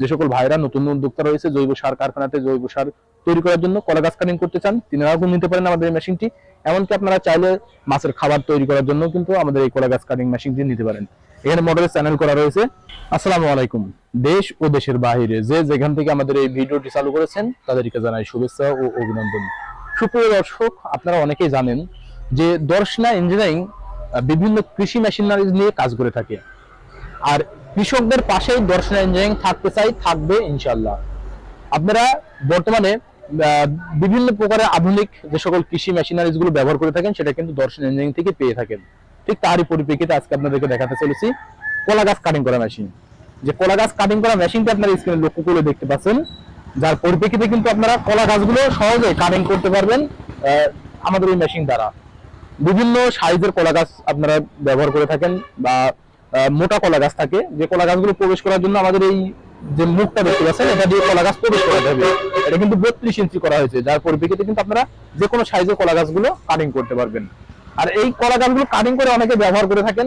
যে সকল ভাইরা নতুন উদ্যোক্তা রয়েছে, জৈব সার কারখানাতে জৈব সার তৈরি করার জন্য কলা গাছ কাটিং করতে চান, তিনারাও নিতে পারেন আমাদের এই মেশিনটি এমনকি আপনারা চাইলে মাছের খাবার তৈরি করার জন্য কিন্তু আমাদের এই কলা গাছ কাটিং মেশিনটি নিতে পারেন। এখানে মোটরের চ্যানেল করা রয়েছে। আসসালামু আলাইকুম। দেশ ও দেশের বাইরে যে যেখান থেকে আমাদের এই ভিডিওটি চালু করেছেন, তাদেরকে জানাই শুভেচ্ছা ও অভিনন্দন। সুপ্রিয় দর্শক, আপনারা অনেকেই জানেন যে দর্শনা ইঞ্জিনিয়ারিং বিভিন্ন কৃষি মেশিনারি নিয়ে কাজ করে থাকে। আর কৃষকদের পাশেই দর্শন ইঞ্জিনিয়ারিং থাকতে চাই, থাকবে ইনশাল্লাহ আপনারা বর্তমানে বিভিন্ন প্রকারের আধুনিক যে সকল কৃষি মেশিনারিজগুলো ব্যবহার করে থাকেন, সেটা কিন্তু দর্শন ইঞ্জিনিয়ারিং থেকে পেয়ে থাকেন। ঠিক তারই পরিপ্রেক্ষিতে আজকে আপনাদেরকে দেখাতে চলেছি কলা গাছ কাটিং করা মেশিন যে কলা গাছ কাটিং করা মেশিনটা আপনারা স্ক্রিনে লক্ষ্য করে দেখতে পাচ্ছেন। যার পরিপ্রেক্ষিতে কিন্তু আপনারা কলা গাছগুলো সহজে কাটিং করতে পারবেন আমাদের এই মেশিন দ্বারা। বিভিন্ন সাইজের কলা গাছ আপনারা ব্যবহার করে থাকেন বা মোটা কলা গাছ থাকে। যে কলা গাছগুলো প্রবেশ করার জন্য আমাদের এই যে মুখটা দেখতে পাচ্ছেন, এটা দিয়ে কলা গাছ প্রবেশ করাতে হবে। এটা কিন্তু বত্রিশ ইঞ্চি করা হয়েছে। যার পরিপ্রেক্ষিতে কিন্তু আপনারা যে কোনো সাইজের কলা গাছগুলো কাটিং করতে পারবেন। আর এই কলা গাছগুলো কাটিং করে অনেকে ব্যবহার করে থাকেন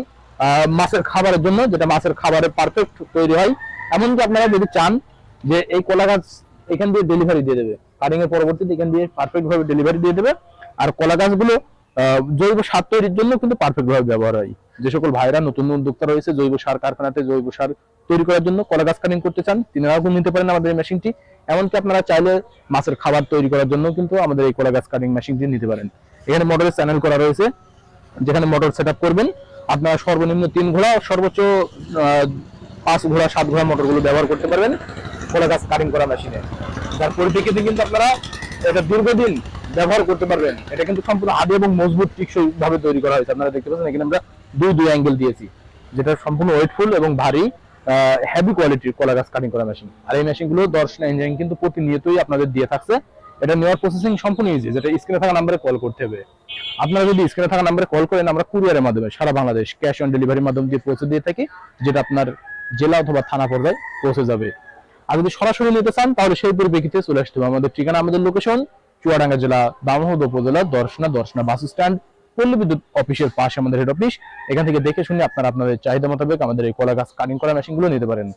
মাছের খাবারের জন্য, যেটা মাছের খাবারের পারফেক্ট তৈরি হয়। এমনকি আপনারা যদি চান যে এই কলা গাছ এখান দিয়ে ডেলিভারি দিয়ে দেবে কাটিং এর পরবর্তীতে এখান দিয়ে পারফেক্ট ভাবে ডেলিভারি দিয়ে দেবে। আর কলা গাছগুলো জৈব সার তৈরির জন্য কিন্তু পারফেক্ট ভাবে ব্যবহার হয়। যে সকল ভাইরা নতুন উদ্যোক্তা রয়েছে, জৈব সার কারখানাতে জৈব সার তৈরি করার জন্য কলা গাছ কাটিং করতে চান, তিনারাও কিন্তু নিতে পারেন আমাদের এই মেশিনটি এমনকি আপনারা চাইলে মাছের খাবার তৈরি করার জন্য কিন্তু আমাদের এই কলা গাছ কাটিং মেশিনটি নিতে পারেন। এখানে মোটরের চ্যানেল করা রয়েছে, যেখানে মোটর সেট করবেন। আপনারা সর্বনিম্ন তিন ঘোড়া সর্বোচ্চ পাঁচ ঘোড়া, সাত ঘোড়া মোটরগুলো ব্যবহার করতে পারবেন কলা গাছ কাটিং করা মেশিনে যার পরিপ্রেক্ষিতে কিন্তু আপনারা এটা দীর্ঘদিন ব্যবহার করতে পারবেন। এটা কিন্তু সম্পূর্ণ আদি এবং মজবুত টিকসই ভাবে তৈরি করা হয়েছে। আপনারা দেখতে পাচ্ছেন, এখানে আমরা দুই দুই অ্যাঙ্গেল দিয়েছি, যেটা সম্পূর্ণ ওয়েটফুল এবং ভারী হেভি কোয়ালিটির কলা গাছ কাটিং করা মেশিন আর এই মেশিনগুলো দর্শন ইঞ্জিনিয়ারিং কিন্তু প্রতিনিয়তই আপনাদের দিয়ে থাকছে। এটা নেওয়ার প্রসেসিং সম্পূর্ণ ইজি যেটা স্ক্রিনে থাকা নাম্বারে কল করতে হবে। আপনারা যদি স্ক্রিনে থাকা নাম্বারে কল করেন, আমরা কুরিয়ারের মাধ্যমে সারা বাংলাদেশ ক্যাশ অন ডেলিভারির মাধ্যমে দিয়ে পৌঁছে দিয়ে থাকি, যেটা আপনার জেলা অথবা থানা পর্যায়ে পৌঁছে যাবে। আর যদি সরাসরি নিতে চান, তাহলে সেই পরিপ্রেক্ষিতে চলে আসতে হবে। আমাদের ঠিকানা, আমাদের লোকেশন চুয়াডাঙ্গা জেলা দামোহদ উপজেলা, দর্শনা দর্শনা বাস স্ট্যান্ড পল্লী বিদ্যুৎ অফিসের পাশে আমাদের হেড অফিস এখান থেকে দেখে শুনে আপনারা আপনাদের চাহিদা মোতাবেক আমাদের এই কলা গাছ কাটিং করা মেশিনগুলো নিতে পারেন।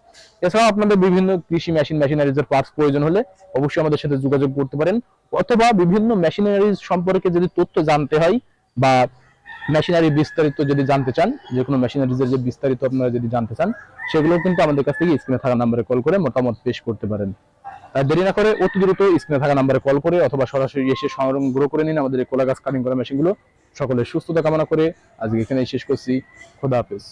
এছাড়াও আপনাদের বিভিন্ন কৃষি মেশিন মেশিনারিজের পার্টস প্রয়োজন হলে অবশ্যই আমাদের সাথে যোগাযোগ করতে পারেন। অথবা বিভিন্ন মেশিনারিজ সম্পর্কে যদি তথ্য জানতে হয় বা মেশিনারি বিস্তারিত যদি জানতে চান যে কোনো মেশিনারিজের যে বিস্তারিত আপনারা যদি জানতে চান সেগুলো কিন্তু আমাদের কাছ থেকে স্ক্রিনে থাকা নাম্বারে কল করে মতামত পেশ করতে পারেন। দেরি না করে অতি দ্রুত স্ক্রিনে থাকা নাম্বারে কল করে অথবা সরাসরি এসে সংগ্রহ করে নিন আমাদের কোলা গাছ কাটিং করা মেশিনগুলো সকলের সুস্থতা কামনা করে আজকে এখানেই শেষ করছি। খোদা হাফেজ।